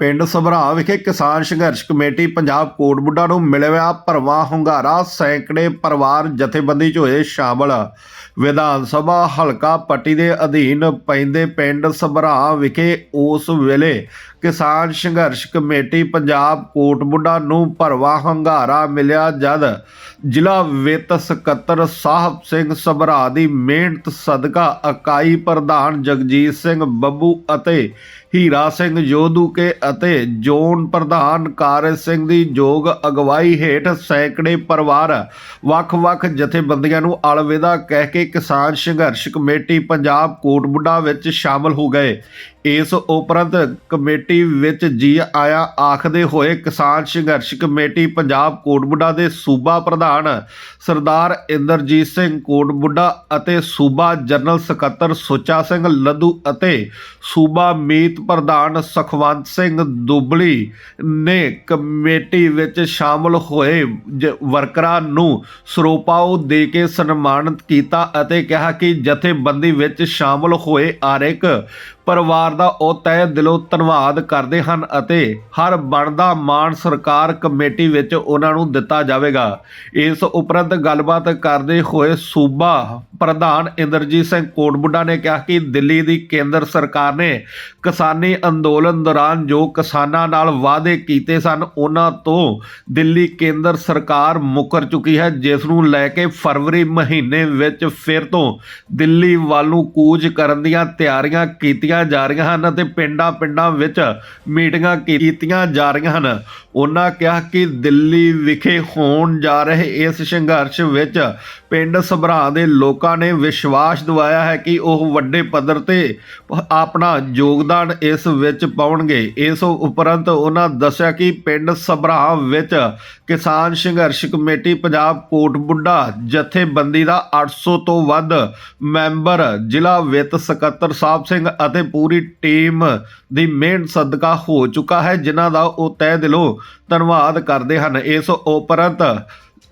ਪਿੰਡ ਸਭਰਾ ਵਿਖੇ ਕਿਸਾਨ ਸੰਘਰਸ਼ ਕਮੇਟੀ ਪੰਜਾਬ ਕੋਟਬੁੱਢਾ ਨੂੰ ਮਿਲਿਆ ਭਰਵਾਂ ਹੁੰਗਾਰਾ, ਸੈਂਕੜੇ ਪਰਿਵਾਰ ਜਥੇਬੰਦੀ 'ਚ ਹੋਏ ਸ਼ਾਮਲ। ਵਿਧਾਨ ਸਭਾ ਹਲਕਾ ਪੱਟੀ ਦੇ ਅਧੀਨ ਪੈਂਦੇ ਪਿੰਡ ਸਭਰਾ ਵਿਖੇ ਉਸ ਵੇਲੇ ਕਿਸਾਨ ਸੰਘਰਸ਼ ਕਮੇਟੀ ਪੰਜਾਬ ਕੋਟਬੁੱਢਾ ਨੂੰ ਭਰਵਾਂ ਹੁੰਗਾਰਾ ਮਿਲਿਆ ਜਦ ਜ਼ਿਲ੍ਹਾ ਵਿੱਤ ਸਕੱਤਰ ਸਾਹਿਬ ਸਿੰਘ ਸਭਰਾ ਦੀ ਮਿਹਨਤ ਸਦਕਾ ਇਕਾਈ ਪ੍ਰਧਾਨ ਜਗਜੀਤ ਸਿੰਘ ਬੱਬੂ ਅਤੇ ਹੀਰਾ ਸਿੰਘ ਜੋਧੂਕੇ ਅਤੇ ਜ਼ੋਨ ਪ੍ਰਧਾਨ ਕਾਰਜ ਸਿੰਘ ਦੀ ਯੋਗ ਅਗਵਾਈ ਹੇਠ ਸੈਂਕੜੇ ਪਰਿਵਾਰ ਵੱਖ-ਵੱਖ ਜਥੇਬੰਦੀਆਂ ਨੂੰ ਅਲਵਿਦਾ ਕਹਿ ਕੇ ਕਿਸਾਨ ਸੰਘਰਸ਼ ਕਮੇਟੀ ਪੰਜਾਬ ਕੋਟਬੁੱਢਾ ਵਿੱਚ ਸ਼ਾਮਲ ਹੋ ਗਏ। ਇਸ ਉਪਰੰਤ ਕਮੇਟੀ ਵਿੱਚ ਜੀ ਆਇਆ ਆਖਦੇ ਹੋਏ ਕਿਸਾਨ ਸੰਘਰਸ਼ ਕਮੇਟੀ ਪੰਜਾਬ ਕੋਟਬੁੱਢਾ ਦੇ ਸੂਬਾ ਪ੍ਰਧਾਨ ਸਰਦਾਰ ਇੰਦਰਜੀਤ ਸਿੰਘ ਕੋਟਬੁੱਢਾ ਅਤੇ ਸੂਬਾ ਜਨਰਲ ਸਕੱਤਰ ਸੁੱਚਾ ਸਿੰਘ ਲੱਧੂ ਅਤੇ ਸੂਬਾ ਮੀਤ ਪ੍ਰਧਾਨ ਸੁਖਵੰਤ ਸਿੰਘ ਦੁਬਲੀ ਨੇ ਕਮੇਟੀ ਵਿੱਚ ਸ਼ਾਮਲ ਹੋਏ ਜ- ਵਰਕਰਾਂ ਨੂੰ ਸਰੋਪਾਓ ਦੇ ਕੇ ਸਨਮਾਨਿਤ ਕੀਤਾ ਅਤੇ ਕਿਹਾ ਕਿ ਜਥੇਬੰਦੀ ਵਿੱਚ ਸ਼ਾਮਲ ਹੋਏ ਹਰ ਇੱਕ ਪਰਿਵਾਰ ਦਾ ਉਹ ਤਹਿ ਦਿਲੋਂ ਧੰਨਵਾਦ ਕਰਦੇ ਹਨ ਅਤੇ ਹਰ ਬਣਦਾ ਮਾਣ ਸਰਕਾਰ ਕਮੇਟੀ ਵਿੱਚ ਉਹਨਾਂ ਨੂੰ ਦਿੱਤਾ ਜਾਵੇਗਾ। ਇਸ ਉਪਰੰਤ ਗੱਲਬਾਤ ਕਰਦੇ ਹੋਏ ਸੂਬਾ ਪ੍ਰਧਾਨ ਇੰਦਰਜੀਤ ਸਿੰਘ ਕੋਟਬੁੱਢਾ ਨੇ ਕਿਹਾ ਕਿ ਦਿੱਲੀ ਦੀ ਕੇਂਦਰ ਸਰਕਾਰ ਨੇ ਕਿਸਾਨੀ ਅੰਦੋਲਨ ਦੌਰਾਨ ਜੋ ਕਿਸਾਨਾਂ ਨਾਲ ਵਾਅਦੇ ਕੀਤੇ ਸਨ, ਉਹਨਾਂ ਤੋਂ ਦਿੱਲੀ ਕੇਂਦਰ ਸਰਕਾਰ ਮੁਕਰ ਚੁੱਕੀ ਹੈ, ਜਿਸ ਨੂੰ ਲੈ ਕੇ ਫਰਵਰੀ ਮਹੀਨੇ ਵਿੱਚ ਫਿਰ ਤੋਂ ਦਿੱਲੀ ਵੱਲ ਨੂੰ ਕੂਚ ਕਰਨ ਦੀਆਂ ਤਿਆਰੀਆਂ ਕੀਤੀਆਂ ਜਾ ਰਹੀਆਂ ਹਨ ਅਤੇ ਪਿੰਡਾਂ-ਪਿੰਡਾਂ ਵਿੱਚ ਮੀਟਿੰਗਾਂ ਕੀਤੀਆਂ ਜਾ ਰਹੀਆਂ ਹਨ। ਉਹਨਾਂ ਕਿਹਾ ਕਿ ਦਿੱਲੀ ਵਿਖੇ ਹੋਣ ਜਾ ਰਹੇ ਇਸ ਸੰਘਰਸ਼ ਵਿੱਚ ਪਿੰਡ ਸਭਰਾ ਦੇ ਲੋਕ ਨੇ ਵਿਸ਼ਵਾਸ ਦਿਵਾਇਆ ਹੈ ਕਿ ਉਹ ਵੱਡੇ ਪੱਧਰ ਤੇ ਆਪਣਾ ਯੋਗਦਾਨ ਇਸ ਵਿੱਚ ਪਾਉਣਗੇ। ਇਸ ਉਪਰੰਤ ਉਹਨਾਂ ਦੱਸਿਆ ਕਿ ਪਿੰਡ ਸਭਰਾ ਵਿੱਚ ਕਿਸਾਨ ਸੰਘਰਸ਼ ਕਮੇਟੀ ਪੰਜਾਬ ਕੋਟਬੁੱਢਾ ਜਥੇਬੰਦੀ ਦਾ 800 ਤੋਂ ਵੱਧ ਮੈਂਬਰ, ਜ਼ਿਲ੍ਹਾ ਵਿੱਤ ਸਕੱਤਰ ਸਾਹਿਬ ਸਿੰਘ ਅਤੇ ਪੂਰੀ ਟੀਮ ਦੀ ਮਿਹਨਤ ਸਦਕਾ ਹੋ ਚੁੱਕਾ ਹੈ, ਜਿਨ੍ਹਾਂ ਦਾ ਉਹ ਤਹਿ ਦਿਲੋਂ ਧੰਨਵਾਦ ਕਰਦੇ ਹਨ। ਇਸ ਉਪਰੰਤ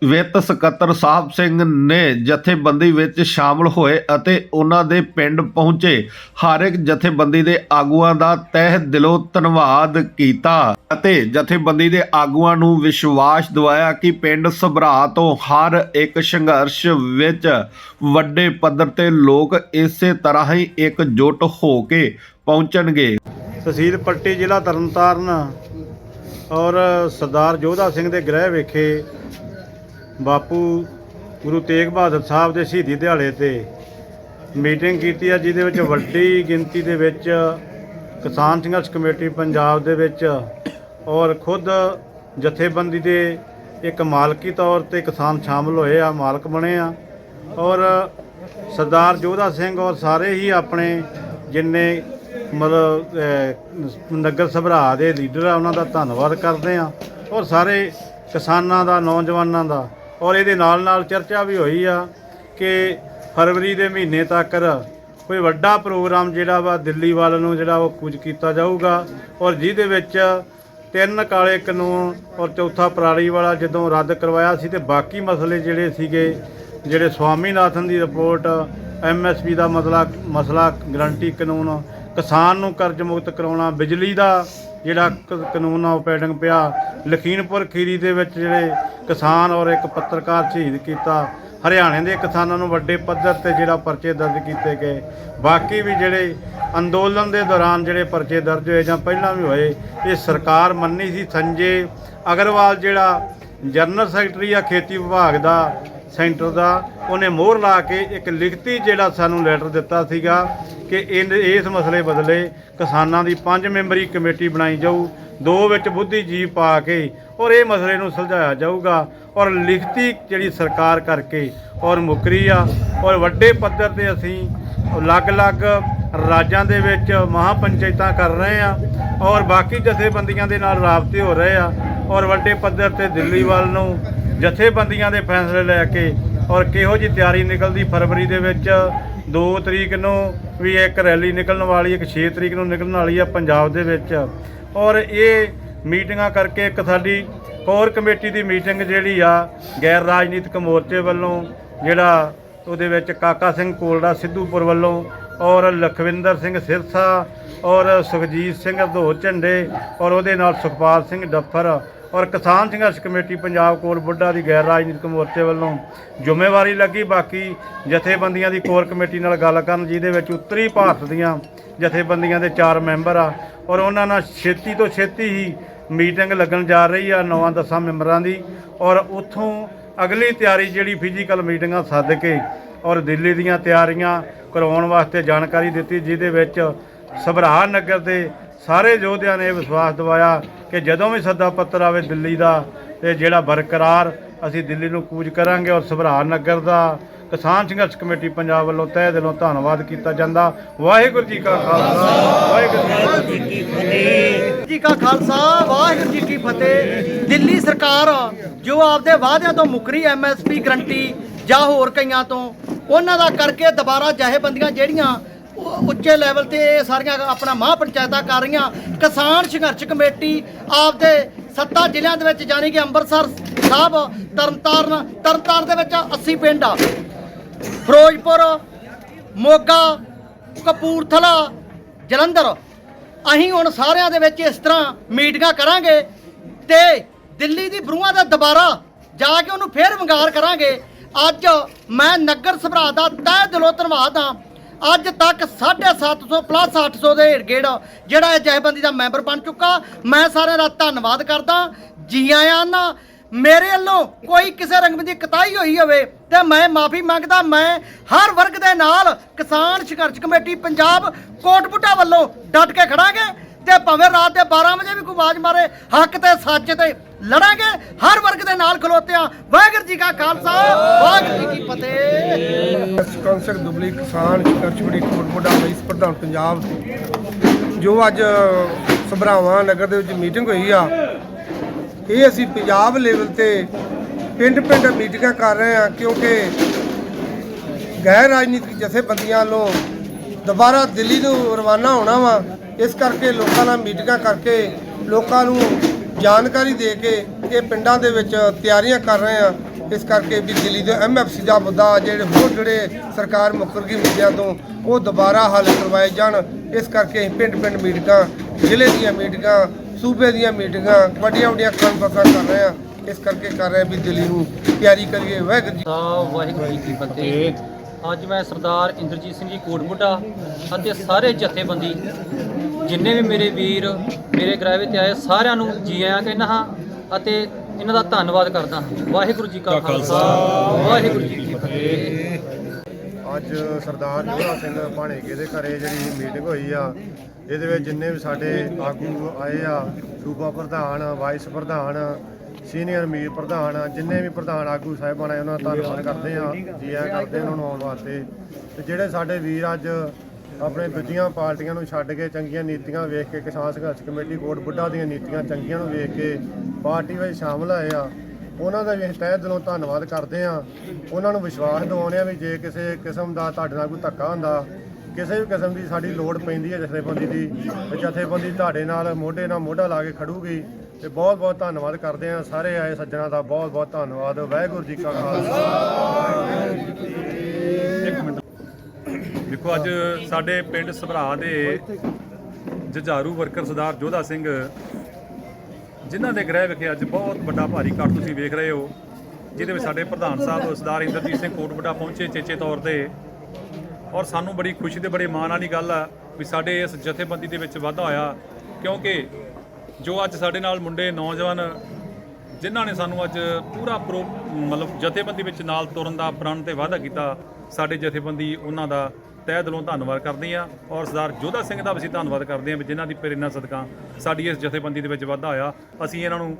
ਵਿੱਤ ਸਕੱਤਰ ਸਾਹਿਬ ਸਿੰਘ ਨੇ ਜਥੇਬੰਦੀ ਵਿੱਚ ਸ਼ਾਮਲ ਹੋਏ ਅਤੇ ਉਹਨਾਂ ਦੇ ਪਿੰਡ ਪਹੁੰਚੇ। ਹਰ ਇੱਕ ਜਥੇਬੰਦੀ ਦੇ ਆਗੂਆਂ ਦਾ ਤਹਿ ਦਿਲੋਂ ਧੰਨਵਾਦ ਕੀਤਾ ਅਤੇ ਜਥੇਬੰਦੀ ਦੇ ਆਗੂਆਂ ਨੂੰ ਵਿਸ਼ਵਾਸ ਦਿਵਾਇਆ ਕਿ ਪਿੰਡ ਸਭਰਾ ਤੋਂ ਹਰ ਇੱਕ ਸੰਘਰਸ਼ ਵਿੱਚ ਵੱਡੇ ਪੱਧਰ ਤੇ ਲੋਕ ਇਸੇ ਤਰ੍ਹਾਂ ਹੀ ਇਕਜੁੱਟ ਹੋ ਕੇ ਪਹੁੰਚਣਗੇ। ਤਹਿਸੀਲ ਪੱਟੀ ਜ਼ਿਲ੍ਹਾ ਤਰਨਤਾਰਨ ਔਰ ਸਰਦਾਰ ਜੋਧਾ ਸਿੰਘ ਦੇ ਗ੍ਰਹਿ ਵਿਖੇ ਬਾਪੂ ਗੁਰੂ ਤੇਗ ਬਹਾਦਰ ਸਾਹਿਬ ਦੇ ਸ਼ਹੀਦੀ ਦਿਹਾੜੇ ਤੇ ਮੀਟਿੰਗ ਕੀਤੀ ਆ, ਜਿਹਦੇ ਵਿੱਚ ਵੱਡੀ ਗਿਣਤੀ ਦੇ ਵਿੱਚ ਕਿਸਾਨ ਸੰਘਰਸ਼ ਕਮੇਟੀ ਪੰਜਾਬ ਦੇ ਵਿੱਚ ਔਰ ਖੁਦ ਜਥੇਬੰਦੀ ਦੇ ਇੱਕ ਮਾਲਕੀ ਤੌਰ ਤੇ ਕਿਸਾਨ ਸ਼ਾਮਲ ਹੋਏ ਆ, ਮਾਲਕ ਬਣੇ ਆ। ਔਰ ਸਰਦਾਰ ਜੋਧਾ ਸਿੰਘ ਔਰ ਸਾਰੇ ਹੀ ਆਪਣੇ ਜਿੰਨੇ ਮਤਲਬ ਨਗਰ ਸਭਰਾ ਦੇ ਲੀਡਰ ਆ, ਉਹਨਾਂ ਦਾ ਧੰਨਵਾਦ ਕਰਦੇ ਆ। ਔਰ ਸਾਰੇ ਕਿਸਾਨਾਂ ਦਾ, ਨੌਜਵਾਨਾਂ ਦਾ ਔਰ ਇਹਦੇ ਨਾਲ ਨਾਲ ਚਰਚਾ ਵੀ ਹੋਈ ਆ ਕਿ ਫਰਵਰੀ ਦੇ ਮਹੀਨੇ ਤੱਕ ਕੋਈ ਵੱਡਾ ਪ੍ਰੋਗਰਾਮ ਜਿਹੜਾ ਵਾ ਦਿੱਲੀ ਵੱਲ ਨੂੰ ਜਿਹੜਾ ਉਹ ਕੁਝ ਕੀਤਾ ਜਾਊਗਾ ਔਰ ਜਿਹਦੇ ਵਿੱਚ ਤਿੰਨ ਕਾਲੇ ਕਾਨੂੰਨ ਔਰ ਚੌਥਾ ਪਰਾਲੀ ਵਾਲਾ ਜਦੋਂ ਰੱਦ ਕਰਵਾਇਆ ਸੀ ਤੇ ਬਾਕੀ ਮਸਲੇ ਜਿਹੜੇ ਸੀਗੇ, ਜਿਹੜੇ ਸਵਾਮੀਨਾਥਨ ਦੀ ਰਿਪੋਰਟ ਐਮਐਸਪੀ ਦਾ ਮਸਲਾ ਮਸਲਾ ਗਰੰਟੀ ਕਾਨੂੰਨ, ਕਿਸਾਨ ਨੂੰ ਕਰਜ਼ ਮੁਕਤ ਕਰਾਉਣਾ, ਬਿਜਲੀ ਦਾ ਜਿਹੜਾ ਕ- ਕਾਨੂੰਨ ਆ ਉਹ ਪੈਡਿੰਗ ਪਿਆ ਲਖੀਮਪੁਰ ਖੀਰੀ ਦੇ ਵਿੱਚ ਜਿਹੜੇ ਕਿਸਾਨ ਔਰ ਇੱਕ ਪੱਤਰਕਾਰ ਸ਼ਹੀਦ ਕੀਤਾ, ਹਰਿਆਣੇ ਦੇ ਕਿਸਾਨਾਂ ਨੂੰ ਵੱਡੇ ਪੱਧਰ ਤੇ ਜਿਹੜਾ ਪਰਚੇ ਦਰਜ ਕੀਤੇ ਗਏ। ਬਾਕੀ ਵੀ ਜਿਹੜੇ ਅੰਦੋਲਨ ਦੇ ਦੌਰਾਨ ਜਿਹੜੇ ਪਰਚੇ ਦਰਜ ਹੋਏ ਜਾਂ ਪਹਿਲਾਂ ਵੀ ਹੋਏ, ਇਹ ਸਰਕਾਰ ਮੰਨੀ ਸੀ। ਸੰਜੇ ਅਗਰਵਾਲ ਜਿਹੜਾ ਜਨਰਲ ਸੈਕਟਰੀ ਆ, ਖੇਤੀ ਵਿਭਾਗ ਦਾ ਸੈਂਟਰ ਦਾ, ਉਹਨੇ ਮੋਹਰ ਲਾ ਕੇ ਇੱਕ ਲਿਖਤੀ ਜਿਹੜਾ ਸਾਨੂੰ ਲੈਟਰ ਦਿੱਤਾ ਸੀਗਾ। ਕਿ ਇਨ- ਇਸ ਮਸਲੇ ਬਦਲੇ ਕਿਸਾਨਾਂ ਦੀ ਪੰਜ ਮੈਂਬਰੀ ਕਮੇਟੀ ਬਣਾਈ ਜਾਊ, ਦੋ ਵਿੱਚ ਬੁੱਧੀਜੀਵ ਪਾ ਕੇ ਔਰ ਇਹ ਮਸਲੇ ਨੂੰ ਸੁਲਝਾਇਆ ਜਾਊਗਾ ਔਰ ਲਿਖਤੀ ਜਿਹੜੀ ਸਰਕਾਰ ਕਰਕੇ ਔਰ ਮੁਕਰੀ ਆ ਔਰ ਵੱਡੇ ਪੱਧਰ ਤੇ ਅਸੀਂ ਅਲੱਗ-ਅਲੱਗ ਰਾਜਾਂ ਦੇ ਵਿੱਚ ਮਹਾਪੰਚਾਇਤਾਂ ਕਰ ਰਹੇ ਆ ਔਰ ਬਾਕੀ ਜਥੇਬੰਦੀਆਂ ਦੇ ਨਾਲ ਰਾਬਤੇ ਹੋ ਰਹੇ ਆ ਔਰ ਵੱਡੇ ਪੱਧਰ ਤੇ ਦਿੱਲੀ ਵੱਲ ਨੂੰ ਜਥੇਬੰਦੀਆਂ ਦੇ ਫੈਸਲੇ ਲੈ ਕੇ ਔਰ ਕਿਹੋ ਜੀ ਤਿਆਰੀ ਨਿਕਲਦੀ ਫਰਵਰੀ ਦੇ ਵਿੱਚ 2 ਤਰੀਕ ਨੂੰ ਵੀ ਇੱਕ ਰੈਲੀ ਨਿਕਲਣ ਵਾਲੀ, ਇੱਕ 6 ਤਰੀਕ ਨੂੰ ਨਿਕਲਣ ਵਾਲੀ ਆ ਪੰਜਾਬ ਦੇ ਵਿੱਚ। ਔਰ ਇਹ ਮੀਟਿੰਗਾਂ ਕਰਕੇ ਇੱਕ ਸਾਡੀ ਕੋਰ ਕਮੇਟੀ ਦੀ ਮੀਟਿੰਗ ਜਿਹੜੀ ਆ, ਗੈਰ ਰਾਜਨੀਤਿਕ ਮੋਰਚੇ ਵੱਲੋਂ, ਜਿਹੜਾ ਉਹਦੇ ਵਿੱਚ ਕਾਕਾ ਸਿੰਘ ਕੋਲੜਾ ਸਿੱਧੂਪੁਰ ਵੱਲੋਂ, ਔਰ ਲਖਵਿੰਦਰ ਸਿੰਘ ਸਿਰਸਾ, ਔਰ ਸੁਖਜੀਤ ਸਿੰਘ ਅਧੋ ਝੰਡੇ, ਔਰ ਉਹਦੇ ਨਾਲ ਸੁਖਪਾਲ ਸਿੰਘ ਡੱਫਰ ਔਰ ਕਿਸਾਨ ਸੰਘਰਸ਼ ਕਮੇਟੀ ਪੰਜਾਬ ਕੋਲ ਬੁੱਢਾ ਦੀ ਗੈਰ ਰਾਜਨੀਤਿਕ ਮੋਰਚੇ ਵੱਲੋਂ ਜ਼ਿੰਮੇਵਾਰੀ ਲੱਗੀ। ਬਾਕੀ ਜਥੇਬੰਦੀਆਂ ਦੀ ਕੋਰ ਕਮੇਟੀ ਨਾਲ ਗੱਲ ਕਰਨ, ਜਿਹਦੇ ਵਿੱਚ ਉੱਤਰੀ ਭਾਰਤ ਦੀਆਂ ਜਥੇਬੰਦੀਆਂ ਦੇ ਚਾਰ ਮੈਂਬਰ ਆ ਔਰ ਉਹਨਾਂ ਨਾਲ ਛੇਤੀ ਤੋਂ ਛੇਤੀ ਹੀ ਮੀਟਿੰਗ ਲੱਗਣ ਜਾ ਰਹੀ ਆ ਨੌਵਾਂ ਦਸਾਂ ਮੈਂਬਰਾਂ ਦੀ ਔਰ ਉੱਥੋਂ ਅਗਲੀ ਤਿਆਰੀ ਜਿਹੜੀ ਫਿਜ਼ੀਕਲ ਮੀਟਿੰਗਾਂ ਸੱਦ ਕੇ ਔਰ ਦਿੱਲੀ ਦੀਆਂ ਤਿਆਰੀਆਂ ਕਰਵਾਉਣ ਵਾਸਤੇ ਜਾਣਕਾਰੀ ਦਿੱਤੀ, ਜਿਹਦੇ ਵਿੱਚ ਸਭਰਾ ਨਗਰ ਦੇ ਸਾਰੇ ਯੋਧਿਆਂ ਨੇ ਇਹ ਵਿਸ਼ਵਾਸ ਦਿਵਾਇਆ ਕਿ ਜਦੋਂ ਵੀ ਸੱਦਾ ਪੱਤਰ ਆਵੇ ਦਿੱਲੀ ਦਾ, ਤੇ ਜਿਹੜਾ ਬਰਕਰਾਰ ਅਸੀਂ ਦਿੱਲੀ ਨੂੰ ਕੂਚ ਕਰਾਂਗੇ ਔਰ ਸਭਰਾ ਨਗਰ ਦਾ, ਕਿਸਾਨ ਸੰਘਰਸ਼ ਕਮੇਟੀ ਪੰਜਾਬ ਵੱਲੋਂ ਤਹਿ ਦਿਲੋਂ ਧੰਨਵਾਦ ਕੀਤਾ ਜਾਂਦਾ। ਵਾਹਿਗੁਰੂ ਜੀ ਕਾ ਖਾਲਸਾ, ਵਾਹਿਗੁਰੂ ਜੀ ਕੀ ਫਤਿਹ। ਜੀ ਕਾ ਖਾਲਸਾ, ਵਾਹਿਗੁਰੂ ਜੀ ਕੀ ਫਤਿਹ। ਦਿੱਲੀ ਸਰਕਾਰ ਜੋ ਆਪਦੇ ਵਾਅਦਿਆਂ ਤੋਂ ਮੁਕਰੀ ਐਮਐਸਪੀ ਗਰੰਟੀ ਜਾਂ ਹੋਰ ਕਈਆਂ ਤੋਂ, ਉਹਨਾਂ ਦਾ ਕਰਕੇ ਦੁਬਾਰਾ ਜਹੇਬੰਦੀਆਂ ਜਿਹੜੀਆਂ ਉੱਚੇ ਲੈਵਲ ਤੇ ਇਹ ਸਾਰੀਆਂ ਆਪਣਾ ਮਹਾਂ ਪੰਚਾਇਤਾਂ ਕਰ ਰਹੀਆਂ। ਕਿਸਾਨ ਸੰਘਰਸ਼ ਕਮੇਟੀ ਆਪਦੇ ਸੱਤਾ ਜ਼ਿਲ੍ਹਿਆਂ ਦੇ ਵਿੱਚ ਜਾਣੀ ਕਿ ਅੰਮ੍ਰਿਤਸਰ ਸਾਹਿਬ, ਤਰਨਤਾਰਨ ਤਰਨਤਾਰਨ ਦੇ ਵਿੱਚ 80 ਪਿੰਡ ਆ। ਫਿਰੋਜ਼ਪੁਰ, ਮੋਗਾ, ਕਪੂਰਥਲਾ, ਜਲੰਧਰ। ਅਸੀਂ ਹੁਣ ਸਾਰਿਆਂ ਦੇ ਵਿੱਚ ਇਸ ਤਰ੍ਹਾਂ ਮੀਟਿੰਗਾਂ ਕਰਾਂਗੇ ਤੇ ਦਿੱਲੀ ਦੀ ਬਰੂਹਾਂ ਦਾ ਦੁਬਾਰਾ ਜਾ ਕੇ ਉਹਨੂੰ ਫੇਰ ਵੰਗਾਰ ਕਰਾਂਗੇ। ਅੱਜ ਮੈਂ ਨਗਰ ਸਭਰਾ ਦਾ ਤਹਿ ਦਿਲੋਂ ਧੰਨਵਾਦ ਹਾਂ। ਅੱਜ ਤੱਕ 750 ਪਲੱਸ 800 ਦੇ ਢੇੜ ਜਿਹੜਾ ਇਹ ਜਥੇਬੰਦੀ ਦਾ ਮੈਂਬਰ ਬਣ ਚੁੱਕਾ। ਮੈਂ ਸਾਰਿਆਂ ਦਾ ਧੰਨਵਾਦ ਕਰਦਾ। ਜੀ ਆਇਆਂ ਨਾ ਮੇਰੇ ਵੱਲੋਂ ਕੋਈ ਕਿਸੇ ਰੰਗ ਦੀ ਕਤਾਈ ਹੋਈ ਹੋਵੇ ਤੇ ਮੈਂ ਮਾਫੀ ਮੰਗਦਾ। ਮੈਂ ਹਰ ਵਰਗ ਦੇ ਨਾਲ ਕਿਸਾਨ ਸੰਘਰਸ਼ ਕਮੇਟੀ ਪੰਜਾਬ ਕੋਟਬੁੱਢਾ ਵੱਲੋਂ ਡਟ ਕੇ ਖੜਾਂਗੇ। ਤੇ ਭਾਵੇਂ ਰਾਤ ਦੇ 12 ਵਜੇ ਵੀ ਕੋਈ ਆਵਾਜ਼ ਮਾਰੇ, ਹੱਕ ਤੇ ਸੱਚ ਤੇ ਲੜਾਂਗੇ, ਹਰ ਵਰਗ ਦੇ ਨਾਲ ਖਲੋਤਿਆਂ ਵਾਹਿਗੁਰੂ ਜੀ ਕਾ ਖਾਲਸਾ, ਵਾਹਿਗੁਰੂ ਜੀ ਕੀ ਫਤਿਹ। ਕੌਂਸਲ ਦੁਬਲੀ ਕਿਸਾਨ ਸੰਘਰਸ਼ ਕਮੇਟੀ ਕੋਟਪੁਰਾ ਪ੍ਰਧਾਨ ਪੰਜਾਬ ਜੋ ਅੱਜ ਸਭਰਾਵਾਂ ਨਗਰ ਦੇ ਵਿੱਚ ਮੀਟਿੰਗ ਹੋਈ ਆ, ਇਹ ਅਸੀਂ ਪੰਜਾਬ ਲੈਵਲ ਤੇ ਪਿੰਡ ਪਿੰਡ ਮੀਟਿੰਗਾਂ ਕਰ ਰਹੇ ਆ ਕਿਉਂਕਿ ਗੈਰ ਰਾਜਨੀਤਿਕ ਜਥੇਬੰਦੀਆਂ ਵੱਲੋਂ ਦੁਬਾਰਾ ਦਿੱਲੀ ਨੂੰ ਰਵਾਨਾ ਹੋਣਾ ਵਾ। ਇਸ ਕਰਕੇ ਲੋਕਾਂ ਨਾਲ ਮੀਟਿੰਗਾਂ ਕਰਕੇ ਲੋਕਾਂ ਨੂੰ ਜਾਣਕਾਰੀ ਦੇ ਕੇ ਇਹ ਪਿੰਡਾਂ ਦੇ ਵਿੱਚ ਤਿਆਰੀਆਂ ਕਰ ਰਹੇ ਆ ਇਸ ਕਰਕੇ ਵੀ ਦਿੱਲੀ ਦੇ ਐਮਐਫਸੀ ਦਾ ਮੁੱਦਾ ਜਿਹੜੇ ਹੋਰ ਜਿਹੜੇ ਸਰਕਾਰ ਮੁੱਕਰ ਗਈ ਮੁੱਦਿਆਂ ਤੋਂ ਉਹ ਦੁਬਾਰਾ ਹੱਲ ਕਰਵਾਏ ਜਾਣ। ਇਸ ਕਰਕੇ ਅਸੀਂ ਪਿੰਡ ਪਿੰਡ ਮੀਟਿੰਗਾਂ ਜ਼ਿਲ੍ਹੇ ਦੀਆਂ ਮੀਟਿੰਗਾਂ ਸੂਬੇ ਦੀਆਂ ਮੀਟਿੰਗਾਂ ਵੱਡੀਆਂ ਵੱਡੀਆਂ ਕਾਨਫਰੰਸਾਂ ਕਰ ਰਹੇ ਆ ਇਸ ਕਰਕੇ ਕਰ ਰਹੇ ਆ ਵੀ ਦਿੱਲੀ ਨੂੰ ਤਿਆਰੀ ਕਰੀਏ। ਵਾਹਿਗੁਰੂ ਜੀ ਵਾਹਿਗੁਰੂ ਜੀ ਕੀ ਫਤਿਹ। ਅੱਜ ਮੈਂ ਸਰਦਾਰ ਇੰਦਰਜੀਤ ਸਿੰਘ ਜੀ ਕੋਟਬੁੱਢਾ ਅਤੇ ਸਾਰੇ ਜਥੇਬੰਦੀ ਜਿੰਨੇ ਵੀ ਮੇਰੇ ਵੀਰ ਮੇਰੇ ਗ੍ਰਾਵੇ ਤੇ ਆਏ ਸਾਰਿਆਂ ਨੂੰ ਜੀ ਆਇਆਂ ਕਹਿੰਦਾ ਹਾਂ ਅਤੇ ਇਹਨਾਂ ਦਾ ਧੰਨਵਾਦ ਕਰਦਾ ਹਾਂ। ਵਾਹਿਗੁਰੂ ਜੀ ਕਾ ਖਾਲਸਾ। ਵਾਹਿਗੁਰੂ ਜੀ ਕੀ ਫਤਿਹ। ਅੱਜ ਸਰਦਾਰ ਜੋਧਾ ਸਿੰਘ ਭਾਣੇਕੇ ਦੇ ਘਰੇ ਜਿਹੜੀ ਮੀਟਿੰਗ ਹੋਈ ਆ ਇਹਦੇ ਵਿੱਚ ਜਿੰਨੇ ਵੀ ਸਾਡੇ ਆਗੂ ਆਏ ਆ ਸੂਬਾ ਪ੍ਰਧਾਨ ਵਾਈਸ ਪ੍ਰਧਾਨ ਸੀਨੀਅਰ ਮੀਰ ਪ੍ਰਧਾਨ ਜਿੰਨੇ ਵੀ ਪ੍ਰਧਾਨ ਆਗੂ ਸਾਹਿਬਾਨ ਆਏ ਉਹਨਾਂ ਦਾ ਧੰਨਵਾਦ ਕਰਦੇ ਆ। ਜੀ ਆਇਆਂ ਕਰਦੇ ਉਹਨਾਂ ਨੂੰ ਆਉਣ ਵਾਸਤੇ। ਤੇ ਜਿਹੜੇ ਸਾਡੇ ਵੀਰ ਅੱਜ ਆਪਣੇ ਦੂਜੀਆਂ ਪਾਰਟੀਆਂ ਨੂੰ ਛੱਡ ਕੇ ਚੰਗੀਆਂ ਨੀਤੀਆਂ ਵੇਖ ਕੇ, ਕਿਸਾਨ ਸੰਘਰਸ਼ ਕਮੇਟੀ ਕੋਟ ਬੁੱਢਾ ਦੀਆਂ ਨੀਤੀਆਂ ਚੰਗੀਆਂ ਨੂੰ ਵੇਖ ਕੇ ਪਾਰਟੀ ਵਿੱਚ ਸ਼ਾਮਲ ਆਏ ਆ, ਉਹਨਾਂ ਦਾ ਵੀ ਅਸੀਂ ਤਹਿ ਦਿਲੋਂ ਧੰਨਵਾਦ ਕਰਦੇ ਆ। ਉਹਨਾਂ ਨੂੰ ਵਿਸ਼ਵਾਸ ਦਿਵਾਉਂਦੇ ਆ ਵੀ ਜੇ ਕਿਸੇ ਕਿਸਮ ਦਾ ਤੁਹਾਡੇ ਨਾਲ ਕੋਈ ਧੱਕਾ ਹੁੰਦਾ, ਕਿਸੇ ਵੀ ਕਿਸਮ ਦੀ ਸਾਡੀ ਲੋੜ ਪੈਂਦੀ ਹੈ ਜਥੇਬੰਦੀ ਦੀ ਜਥੇਬੰਦੀ ਤੁਹਾਡੇ ਨਾਲ ਮੋਢੇ ਨਾਲ ਮੋਢਾ ਲਾ ਕੇ ਖੜੂਗੀ। ਤੇ ਬਹੁਤ ਬਹੁਤ ਧੰਨਵਾਦ ਕਰਦੇ ਆ ਸਾਰੇ ਆਏ ਸੱਜਣਾ ਦਾ ਬਹੁਤ ਬਹੁਤ ਧੰਨਵਾਦ, ਵਾਹਿਗੁਰੂ ਜੀ ਕਾ ਖਾਲਸਾ। ਦੇਖੋ ਅੱਜ ਸਾਡੇ ਪਿੰਡ ਸਭਰਾ ਦੇ ਜੁਝਾਰੂ ਵਰਕਰ ਸਰਦਾਰ ਜੋਧਾ ਸਿੰਘ, ਜਿਨ੍ਹਾਂ ਦੇ ਗ੍ਰਹਿ ਵਿਖੇ ਅੱਜ ਬਹੁਤ ਵੱਡਾ ਭਾਰੀ ਇਕੱਠ ਤੁਸੀਂ ਵੇਖ ਰਹੇ ਹੋ, ਜਿਹਦੇ ਵਿੱਚ ਸਾਡੇ ਪ੍ਰਧਾਨ ਸਾਹਿਬ ਸਰਦਾਰ ਇੰਦਰਜੀਤ ਸਿੰਘ ਕੋਟਬੱਡਾ ਪਹੁੰਚੇ ਚੇਚੇ ਤੌਰ ਤੇ। ਔਰ ਸਾਨੂੰ ਬੜੀ ਖੁਸ਼ੀ ਤੇ ਬੜੇ ਮਾਣ ਵਾਲੀ ਗੱਲ ਆ ਵੀ ਸਾਡੇ ਇਸ ਜਥੇਬੰਦੀ ਦੇ ਵਿੱਚ ਵਾਧਾ ਹੋਇਆ, ਕਿਉਂਕਿ ਜੋ ਅੱਜ ਸਾਡੇ ਨਾਲ ਮੁੰਡੇ ਨੌਜਵਾਨ ਜਿਨ੍ਹਾਂ ਨੇ ਸਾਨੂੰ ਅੱਜ ਪੂਰਾ ਪ੍ਰੋ ਮਤਲਬ ਜਥੇਬੰਦੀ ਵਿੱਚ ਨਾਲ ਤੁਰਨ ਦਾ ਪ੍ਰਣ ਤੇ ਵਾਅਦਾ ਕੀਤਾ, ਸਾਡੇ ਜਥੇਬੰਦੀ ਉਹਨਾਂ ਦਾ ਤਹਿ ਦਿਲੋਂ ਧੰਨਵਾਦ ਕਰਦੇ ਆ ਔਰ ਸਰਦਾਰ ਜੋਧਾ ਸਿੰਘ ਦਾ ਵੀ ਅਸੀਂ ਧੰਨਵਾਦ ਕਰਦੇ ਆ ਵੀ ਜਿਨ੍ਹਾਂ ਦੀ ਪ੍ਰੇਰਣਾ ਸਦਕਾ ਸਾਡੀ ਇਸ ਜਥੇਬੰਦੀ ਦੇ ਵਿੱਚ ਵਾਧਾ ਹੋਇਆ ਅਸੀਂ ਇਹਨਾਂ ਨੂੰ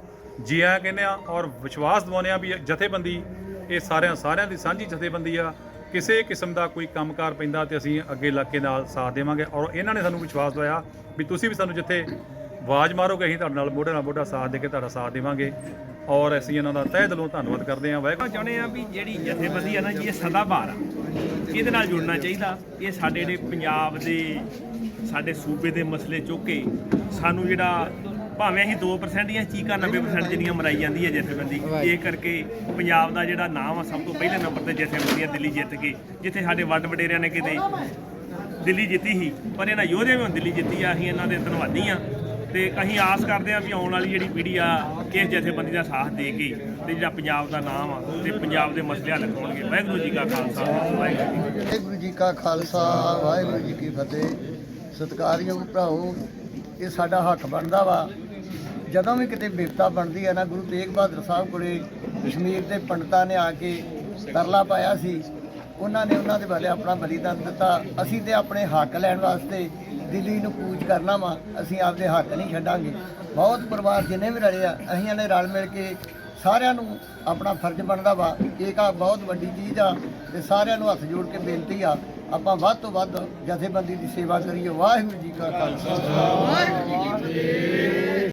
ਜੀ ਆਇਆਂ ਕਹਿੰਦੇ ਆ ਔਰ ਵਿਸ਼ਵਾਸ ਦਿਵਾਉਂਦੇ ਆ ਵੀ ਜਥੇਬੰਦੀ, ਇਹ ਸਾਰਿਆਂ ਸਾਰਿਆਂ ਦੀ ਸਾਂਝੀ ਜਥੇਬੰਦੀ ਆ। ਕਿਸੇ ਕਿਸਮ ਦਾ ਕੋਈ ਕੰਮਕਾਰ ਪੈਂਦਾ ਤੇ ਅਸੀਂ ਅੱਗੇ ਲੱਗ ਨਾਲ ਸਾਥ ਦੇਵਾਂਗੇ ਔਰ ਇਹਨਾਂ ਨੇ ਸਾਨੂੰ ਵਿਸ਼ਵਾਸ ਦਵਾਇਆ ਵੀ ਤੁਸੀਂ ਵੀ ਸਾਨੂੰ ਜਿੱਥੇ ਆਵਾਜ਼ ਮਾਰੋਗੇ, ਅਸੀਂ ਤੁਹਾਡੇ ਨਾਲ ਮੋਢੇ ਨਾਲ ਮੋਢਾ ਸਾਥ ਦੇ ਕੇ ਤੁਹਾਡਾ ਸਾਥ ਦੇਵਾਂਗੇ। ਔਰ ਅਸੀਂ ਇਹਨਾਂ ਦਾ ਤਹਿ ਦਿਲੋਂ ਧੰਨਵਾਦ ਕਰਦੇ ਹਾਂ। ਵਾਹਿਗੁਰੂ ਚਾਹੁੰਦੇ ਆ ਵੀ ਜਿਹੜੀ ਜਥੇਬੰਦੀ ਆ ਨਾ, ਜੀ, ਇਹ ਸਦਾ ਬਹਾਰ ਆ। ਇਹਦੇ ਨਾਲ ਜੁੜਨਾ ਚਾਹੀਦਾ? ਇਹ ਸਾਡੇ ਜਿਹੜੇ ਪੰਜਾਬ ਦੇ, ਸਾਡੇ ਸੂਬੇ ਦੇ ਮਸਲੇ ਚੁੱਕ ਕੇ ਸਾਨੂੰ ਜਿਹੜਾ ਭਾਵੇਂ ਅਸੀਂ 2% ਦੀਆਂ ਚੀਕਾਂ 90% ਜਿੰਨੀਆਂ ਮਰਾਈ ਜਾਂਦੀ ਹੈ ਜਥੇਬੰਦੀ, ਇਹ ਕਰਕੇ ਪੰਜਾਬ ਦਾ ਜਿਹੜਾ ਨਾਮ ਆ, ਸਭ ਤੋਂ ਪਹਿਲੇ ਨੰਬਰ ਤੇ ਜਥੇਬੰਦੀਆਂ ਦਿੱਲੀ ਜਿੱਤ ਕੇ। ਜਿੱਥੇ ਸਾਡੇ ਵੱਡ ਵਡੇਰਿਆਂ ਨੇ ਕਿਤੇ ਦਿੱਲੀ ਜਿੱਤੀ ਸੀ, ਪਰ ਇਹਨਾਂ ਯੋਧਿਆਂ ਵੀ ਹੁਣ ਦਿੱਲੀ ਜਿੱਤੀ ਆ, ਅਸੀਂ ਇਹਨਾਂ ਦੇ ਧੰਨਵਾਦੀ ਆ ਤੇ ਅਸੀਂ ਆਸ ਕਰਦੇ ਹਾਂ ਵੀ ਆਉਣ ਵਾਲੀ ਜਿਹੜੀ ਪੀੜ੍ਹੀ ਆ ਇਸ ਜਥੇਬੰਦੀ ਦਾ ਸਾਥ ਦੇ ਕੇ ਤੇ ਜਿਹੜਾ ਪੰਜਾਬ ਦਾ ਨਾਮ ਆ ਤੇ ਪੰਜਾਬ ਦੇ ਮਸਲੇ ਹੱਲ ਹੋਣਗੇ ਵਾਹਿਗੁਰੂ ਜੀ ਕਾ ਖਾਲਸਾ, ਵਾਹਿਗੁਰੂ ਜੀ ਕੀ ਫਤਿਹ। ਵਾਹਿਗੁਰੂ ਜੀ ਕਾ ਖਾਲਸਾ, ਵਾਹਿਗੁਰੂ ਜੀ ਕੀ ਫਤਿਹ। ਸਤਿਕਾਰਯੋਗ ਭਰਾਓ ਇਹ ਸਾਡਾ ਹੱਕ ਬਣਦਾ ਵਾ। ਜਦੋਂ ਵੀ ਕਿਤੇ ਬਿਪਤਾ ਬਣਦੀ ਹੈ ਨਾ, ਗੁਰੂ ਤੇਗ ਬਹਾਦਰ ਸਾਹਿਬ ਕੋਲੇ ਕਸ਼ਮੀਰ ਦੇ ਪੰਡਤਾਂ ਨੇ ਆ ਕੇ ਤਰਲਾ ਪਾਇਆ ਸੀ। ਉਹਨਾਂ ਨੇ ਉਹਨਾਂ ਦੇ ਬਾਰੇ ਆਪਣਾ ਬਲੀਦਾਨ ਦਿੱਤਾ। ਅਸੀਂ ਤੇ ਆਪਣੇ ਹੱਕ ਲੈਣ ਵਾਸਤੇ ਦਿੱਲੀ ਨੂੰ ਕੂਚ ਕਰਨਾ ਵਾ, ਅਸੀਂ ਆਪਦੇ ਹੱਕ ਨਹੀਂ ਛੱਡਾਂਗੇ। ਬਹੁਤ ਪਰਿਵਾਰ ਜਿੰਨੇ ਵੀ ਰਲੇ ਆ, ਅਸੀਂ ਇਹਨੇ ਰਲ ਮਿਲ ਕੇ ਸਾਰਿਆਂ ਨੂੰ ਆਪਣਾ ਫਰਜ਼ ਬਣਦਾ ਵਾ। ਇਹ ਕਾ ਬਹੁਤ ਵੱਡੀ ਚੀਜ਼ ਆ ਤੇ ਸਾਰਿਆਂ ਨੂੰ ਹੱਥ ਜੋੜ ਕੇ ਬੇਨਤੀ ਆ, ਆਪਾਂ ਵੱਧ ਤੋਂ ਵੱਧ ਜਥੇਬੰਦੀ ਦੀ ਸੇਵਾ ਕਰੀਏ। ਵਾਹਿਗੁਰੂ ਜੀ ਕਾ ਖਾਲਸਾ। ਵਾਹਿਗੁਰੂ ਜੀ ਕੀ ਫਤਿਹ।